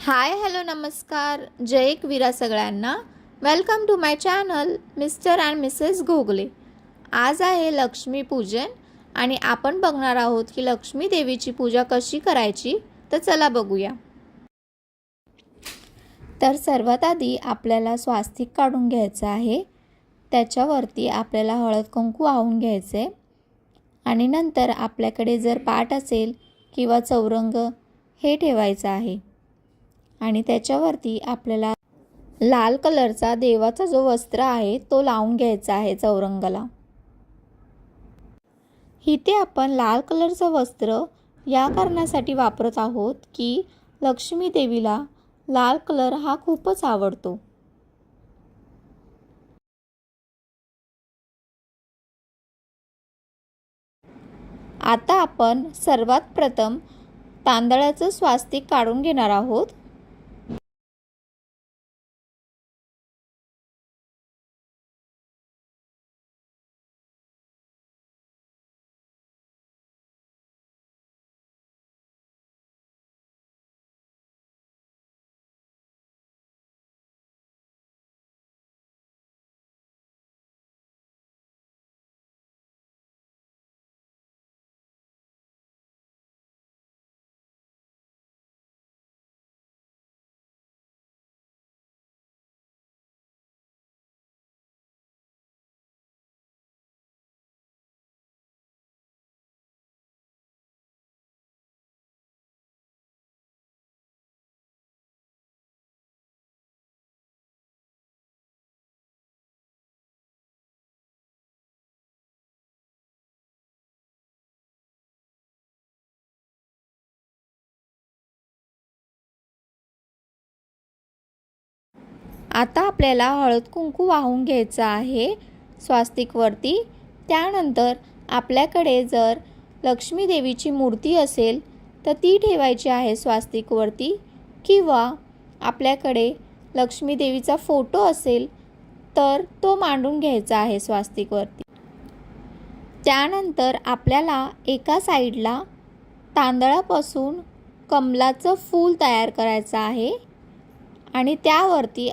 Hi hello नमस्कार. जय एकवीरा सगळ्यांना. Welcome to my channel mister and missus Ghogale आज आहे लक्ष्मी पूजन आणि आपण बघणार आहोत की लक्ष्मी देवीची पूजा कशी करायची तर चला बघूया. तर सर्वात आधी आपल्याला स्वास्तिक काढून घ्यायचं आहे. त्याच्यावरती आपल्याला हळद कुंकू वाहून घ्यायचे आणि नंतर आपल्याकडे जर पाट असेल किंवा चौरंग हे ठेवायचं आहे. आणि त्याच्यावरती आपल्याला लाल कलरचा देवाचा जो वस्त्र आहे तो लावून घ्यायचा आहे चौरंगाला. इथे आपण लाल कलरचं वस्त्र या कारणासाठी वापरत आहोत की लक्ष्मी देवीला लाल कलर हा खूपच आवडतो. आता आपण सर्वात प्रथम तांदळाचं स्वास्तिक काढून घेणार आहोत. आता आपल्याला हळद कुंकू वाहून घ्यायचं आहे स्वास्तिकवरती. त्यानंतर आपल्याकडे जर लक्ष्मी देवीची मूर्ती असेल तर ती ठेवायची आहे स्वास्तिकवरती. किंवा आपल्याकडे लक्ष्मी देवीचा फोटो असेल तर तो मांडून घ्यायचा आहे स्वास्तिकवरती. त्यानंतर आपल्याला एका साईडला तांदळापासून कमलाचं फूल तयार करायचं आहे. आणि त्यावरती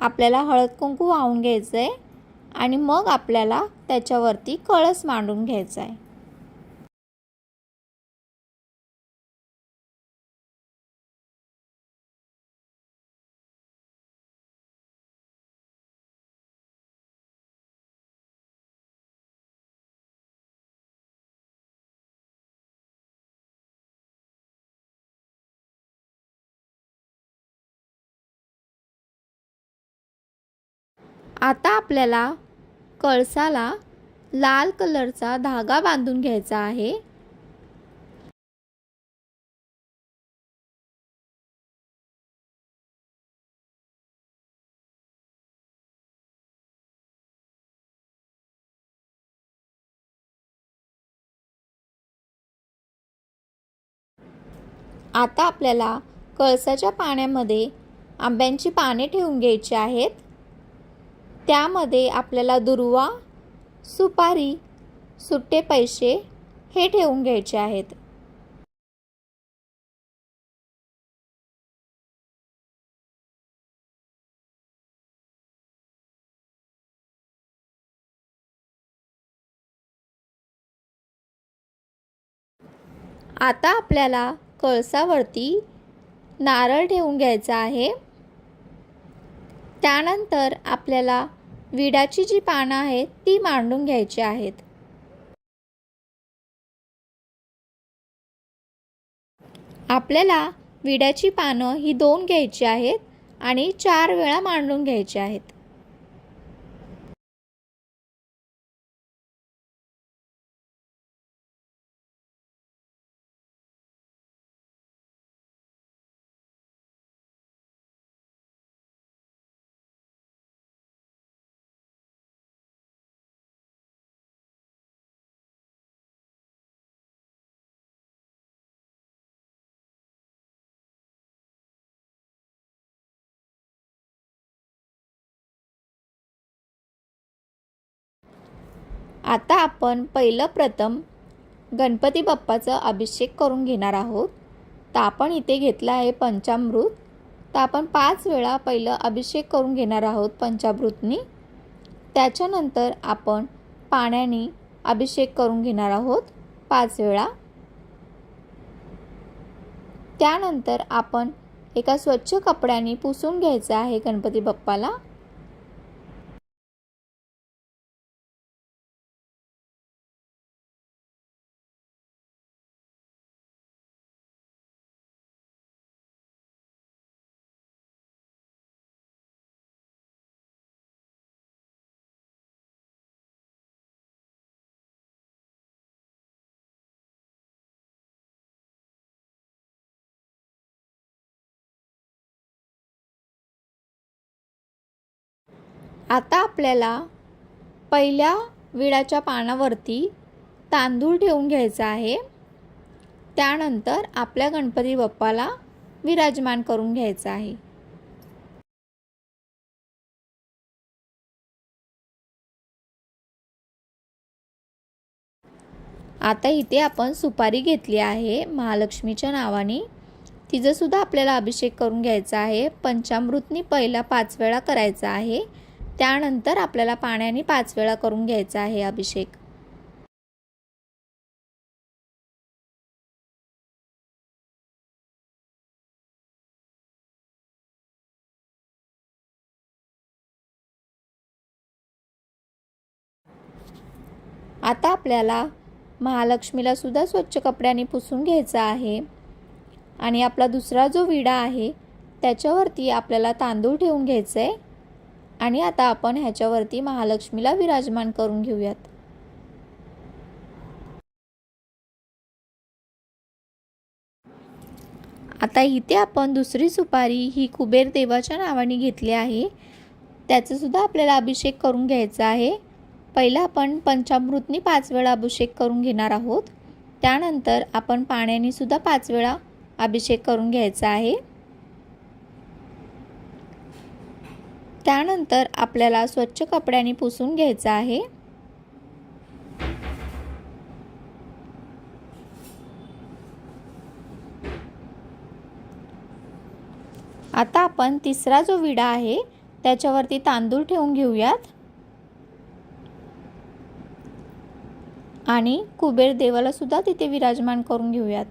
आपल्याला हळद कुंकू वाहून घ्यायचं आहे आणि मग आपल्याला त्याच्यावरती कळस मांडून घ्यायचा आहे आता आपल्याला कळसाला लाल कलरचा धागा बांधून घ्यायचा आहे. आता आपल्याला कळसाच्या पाण्यामध्ये आंब्यांची पाने ठेवून घ्यायची आहेत. त्यामध्ये आपल्याला दुर्वा सुपारी सुट्टे पैसे हे ठेवून घ्यायचे आहेत. आता आपल्याला कळसावरती नारळ ठेवून घ्यायचा आहे. त्यानंतर आपल्याला विडाची जी पानं आहेत ती मांडून घ्यायची आहेत. आपल्याला विड्याची पानं ही दोन घ्यायची आहेत आणि चार वेळा मांडून घ्यायची आहेत. आता आपण पहिलं प्रथम गणपती बाप्पाचं अभिषेक करून घेणार आहोत. तर आपण इथे घेतलं आहे पंचामृत. तर आपण पाच वेळा पहिलं अभिषेक करून घेणार आहोत पंचामृतनी. त्याच्यानंतर आपण पाण्याने अभिषेक करून घेणार आहोत पाच वेळा. त्यानंतर आपण एका स्वच्छ कपड्याने पुसून घ्यायचं आहे गणपती बाप्पाला. आता आपल्याला पहिल्या विडाच्या पानावरती तांदूळ ठेवून घ्यायचा आहे. त्यानंतर आपल्या गणपती बाप्पाला विराजमान करून घ्यायचं आहे. आता इथे आपण सुपारी घेतली आहे महालक्ष्मीच्या नावाने. तिचंसुद्धा आपल्याला अभिषेक करून घ्यायचा आहे. पंचामृतनी पहिला पाच वेळा करायचा आहे. त्यानंतर आपल्याला पाण्याने पाच वेळा करून घ्यायचा आहे अभिषेक. आता आपल्याला महालक्ष्मीला सुद्धा स्वच्छ कपड्याने पुसून घ्यायचा आहे. आणि आपला दुसरा जो विडा आहे त्याच्यावरती आपल्याला तांदूळ ठेवून घ्यायचं आहे आणि आता आपण ह्याच्यावरती महालक्ष्मीला विराजमान करून घेऊयात. आता इथे आपण दुसरी सुपारी ही कुबेर देवाच्या नावाने घेतली आहे. त्याचासुद्धा आपल्याला अभिषेक करून घ्यायचा आहे. पहिला आपण पंचामृतनी पाच वेळा अभिषेक करून घेणार आहोत. त्यानंतर आपण पाण्यानेसुद्धा पाच वेळा अभिषेक करून घ्यायचा आहे. त्यानंतर आपल्याला स्वच्छ कपड्याने पुसून घ्यायचं आहे. आता आपण तिसरा जो विडा आहे त्याच्यावरती तांदूळ ठेवून घेऊयात. आणि कुबेर देवाला सुद्धा तिथे विराजमान करून घेऊयात.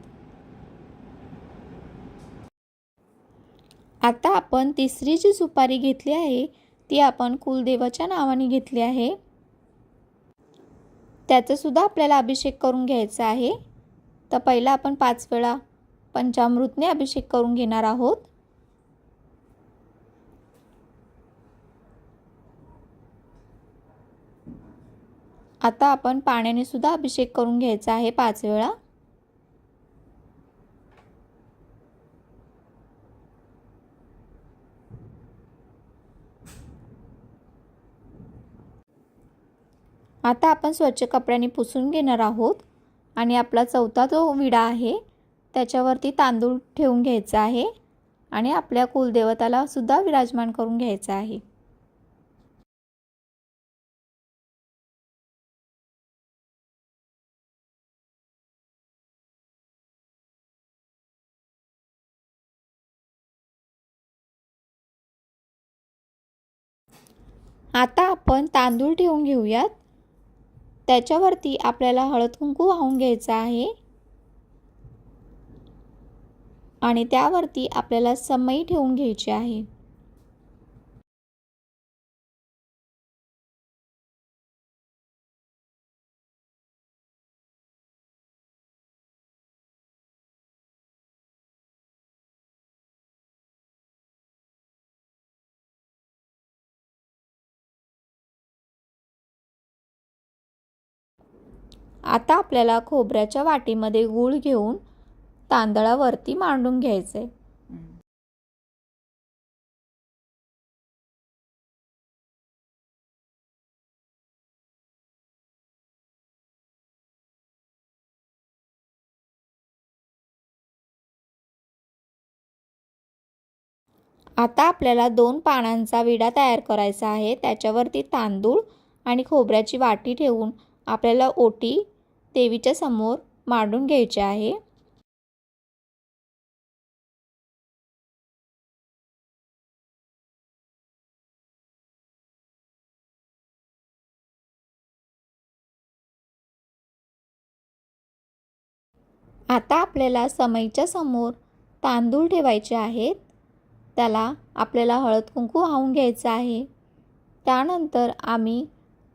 आता आपण तिसरी जी सुपारी घेतली आहे ती आपण कुलदेवाच्या नावाने घेतली आहे. त्याचासुद्धा आपल्याला अभिषेक करून घ्यायचा आहे. तर पहिला आपण पाच वेळा पंचामृतने अभिषेक करून घेणार आहोत. आता आपण पाण्याने सुद्धा अभिषेक करून घ्यायचा आहे पाच वेळा. आता आपण स्वच्छ कपड्याने पुसून घेणार आहोत. आणि आपला चौथा जो विडा आहे त्याच्यावरती तांदूळ ठेवून घ्यायचा आहे. आणि आपल्या कुलदेवताला सुद्धा विराजमान करून घ्यायचा आहे. आता आपण तांदूळ ठेवून घेऊयात. त्याच्यावरती आपल्याला हळद कुंकू वाहून घ्यायचं आहे. आणि त्यावरती आपल्याला समई ठेवून घ्यायची आहे. आता आपल्याला खोबऱ्याच्या वाटीमध्ये गूळ घेऊन तांदळावरती मांडून घ्यायचे. आता आपल्याला दोन पानांचा विडा तयार करायचा आहे. त्याच्यावरती तांदूळ आणि खोबऱ्याची वाटी ठेवून आपल्याला ओटी देवीच्या समोर मांडून घ्यायचे आहे. आता आपल्याला समईच्या समोर तांदूळ ठेवायचे आहेत. त्याला आपल्याला हळद कुंकू वाहून घ्यायचं आहे. त्यानंतर आम्ही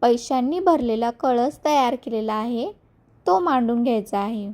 पैशांनी भरलेला कळस तयार केलेला आहे. तो मांडून घ्यायचा आहे.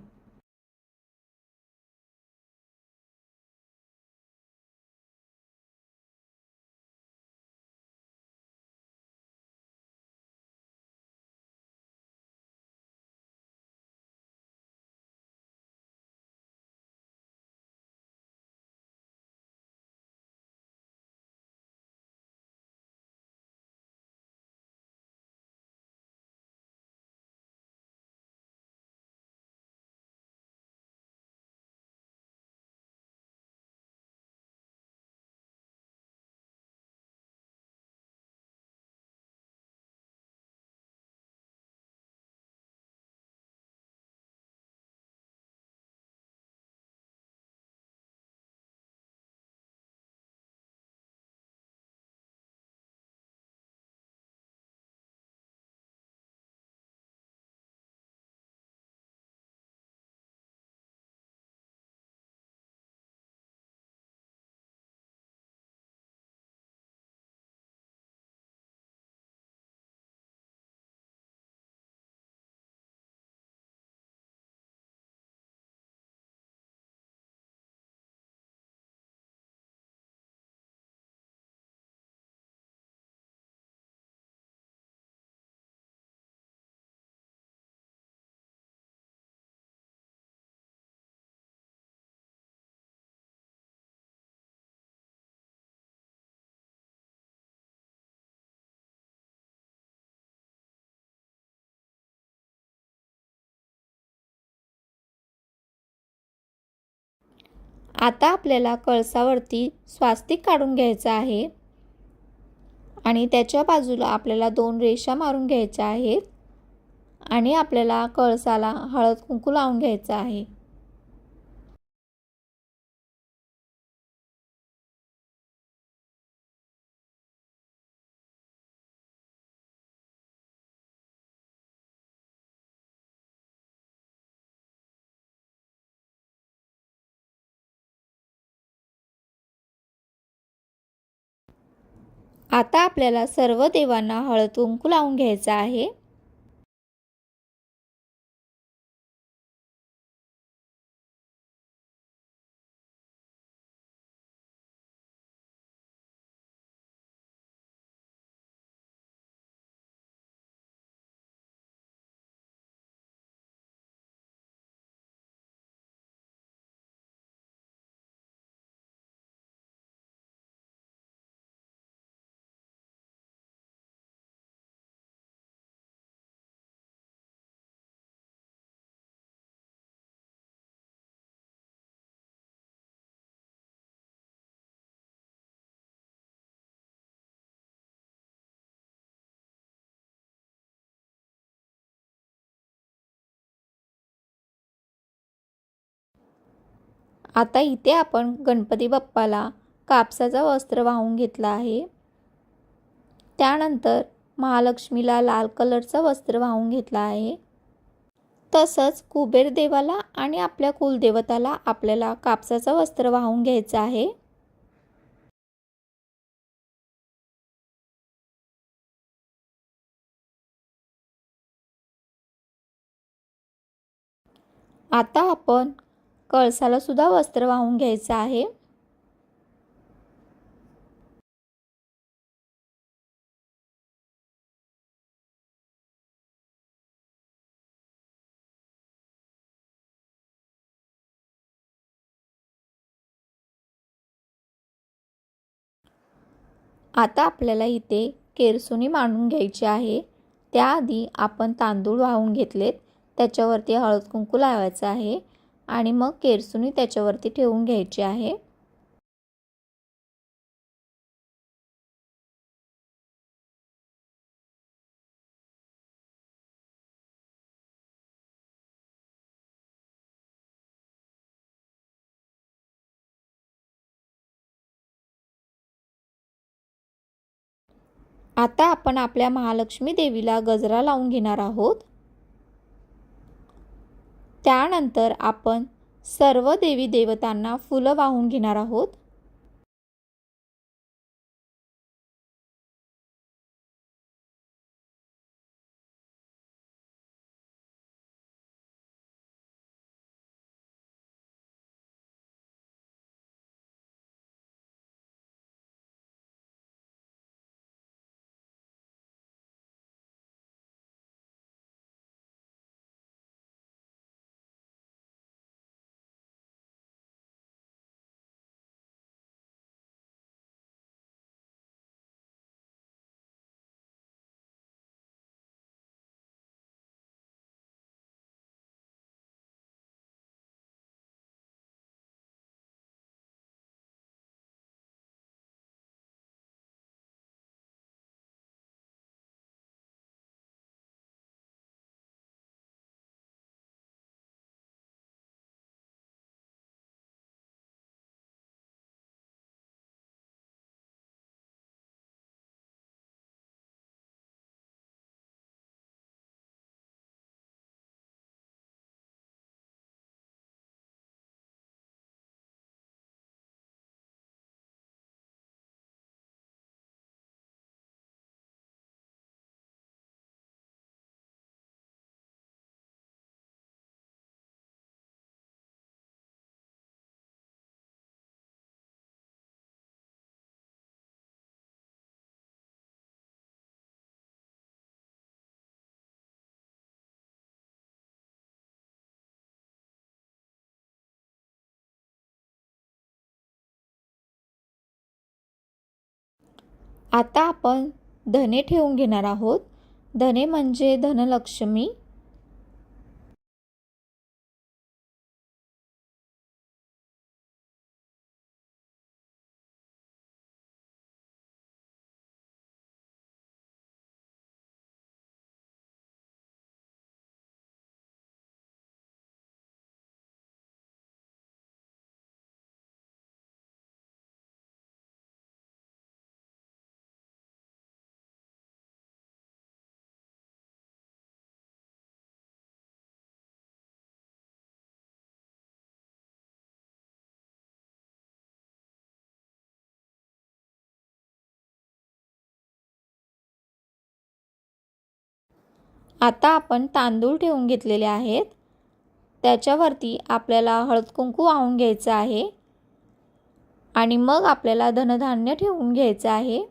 आता आपल्याला कळसावरती स्वास्तिक काढून घ्यायचं आहे. आणि त्याच्या बाजूला आपल्याला दोन रेषा मारून घ्यायच्या आहेत. आणि आपल्याला कळसाला हळद कुंकू लावून घ्यायचं आहे. आता आपल्याला सर्व देवांना हळद कुंकू लावून घ्यायचं आहे. आता इथे आपण गणपती बाप्पाला कापसाचं वस्त्र वाहून घेतलं आहे. त्यानंतर महालक्ष्मीला लाल कलरचं वस्त्र वाहून घेतलं आहे. तसंच कुबेर देवाला आणि आपल्या कुलदेवताला आपल्याला कापसाचं वस्त्र वाहून घ्यायचं आहे. आता आपण कळसाला सुद्धा वस्त्र वाहून घ्यायचं आहे. आता आपल्याला इथे केरसुनी मांडून घ्यायची आहे. त्याआधी आपण तांदूळ वाहून घेतलेत. त्याच्यावरती हळद कुंकू लावायचं आहे. आणि मग केरसुनी त्याच्यावरती ठेवून घ्यायची आहे. आता आपण आपल्या महालक्ष्मी देवीला गजरा लावून घेणार आहोत. त्यानंतर आपण सर्व देवी देवतांना फुलं वाहून घेणार आहोत. आता आपण धने ठेवून घेणार आहोत. धने म्हणजे धनलक्ष्मी. आता आपण तांदूळ ठेवून घेतलेले आहेत. त्याच्यावरती आपल्याला हळद कुंकू वाहून घ्यायचं आहे. आणि मग आपल्याला धनधान्य ठेवून घ्यायचं आहे.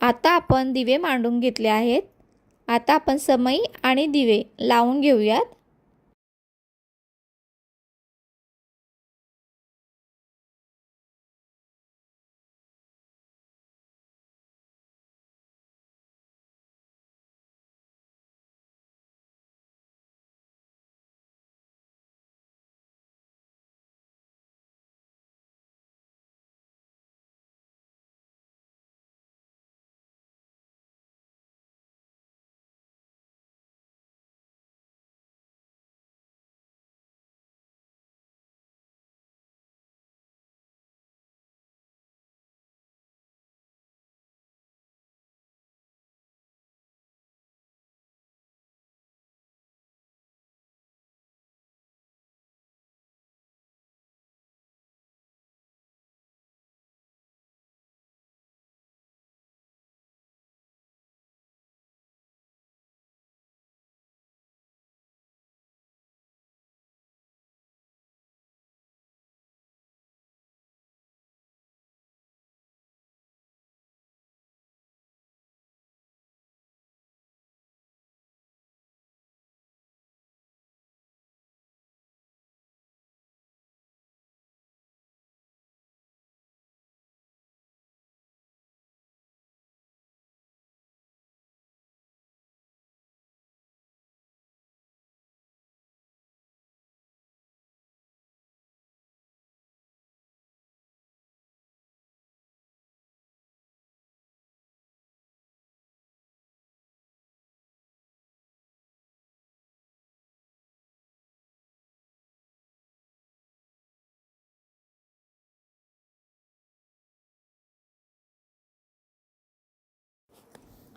आता आपण दिवे मांडून घेतले आहेत. आता आपण समई आणि दिवे लावून घेऊयात.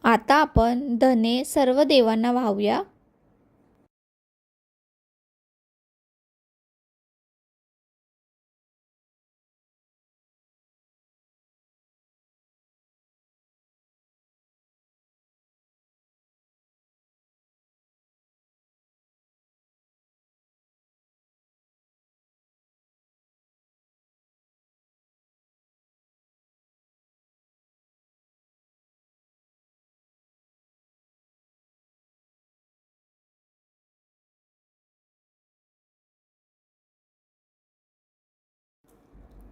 आता आपण धने सर्व देवांना वाहूया.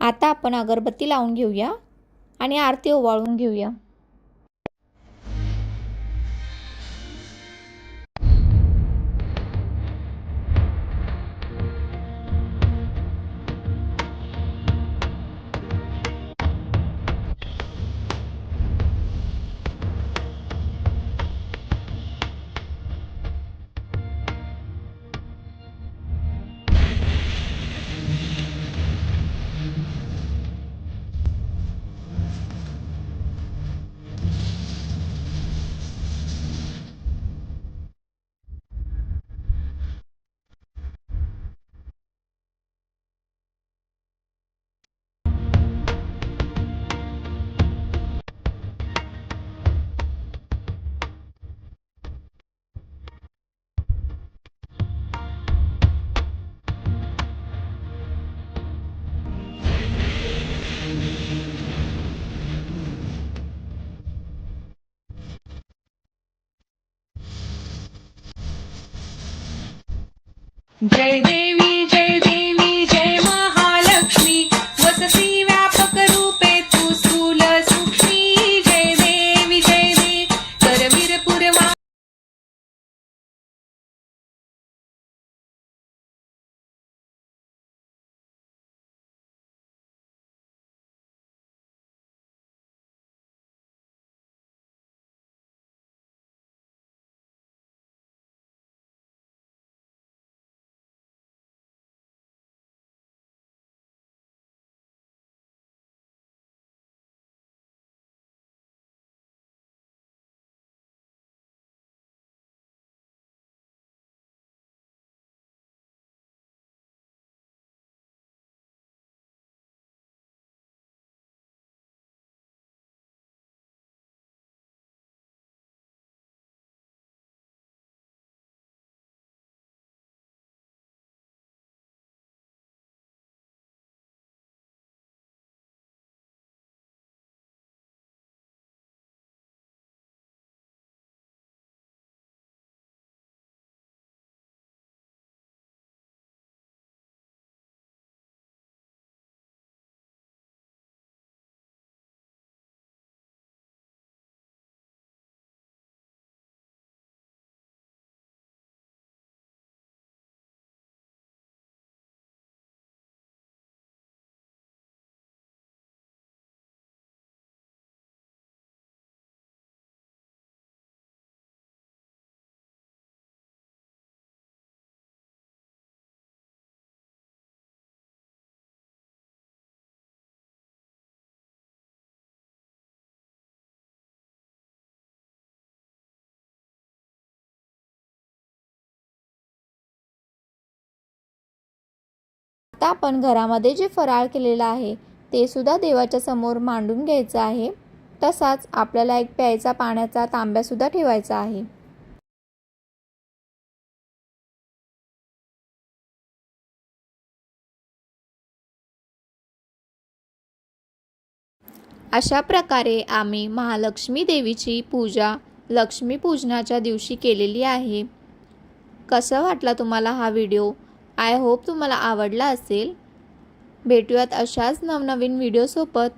आता आपण अगरबत्ती लावून घेऊया आणि आरती ओवाळून घेऊया. जय देवी आता आपण घरामध्ये जे फराळ केलेलं आहे ते सुद्धा देवाच्या समोर मांडून घ्यायचं आहे. तसाच आपल्याला एक प्यायचा पाण्याचा तांब्यासुद्धा ठेवायचा आहे. अशा प्रकारे आम्ही महालक्ष्मी देवीची पूजा लक्ष्मीपूजनाच्या दिवशी केलेली आहे. कसं वाटला तुम्हाला हा व्हिडिओ? आय होप तुम्हाला आवडला असेल. भेटूयात अशाच नवनवीन व्हिडिओसोबत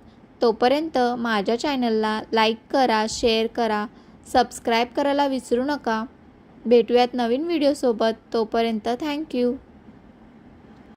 तोपर्यंत माझ्या चॅनलला लाईक करा शेअर करा सबस्क्राईब करायला विसरू नका. भेटूयात नवीन व्हिडिओसोबत तोपर्यंत थँक्यू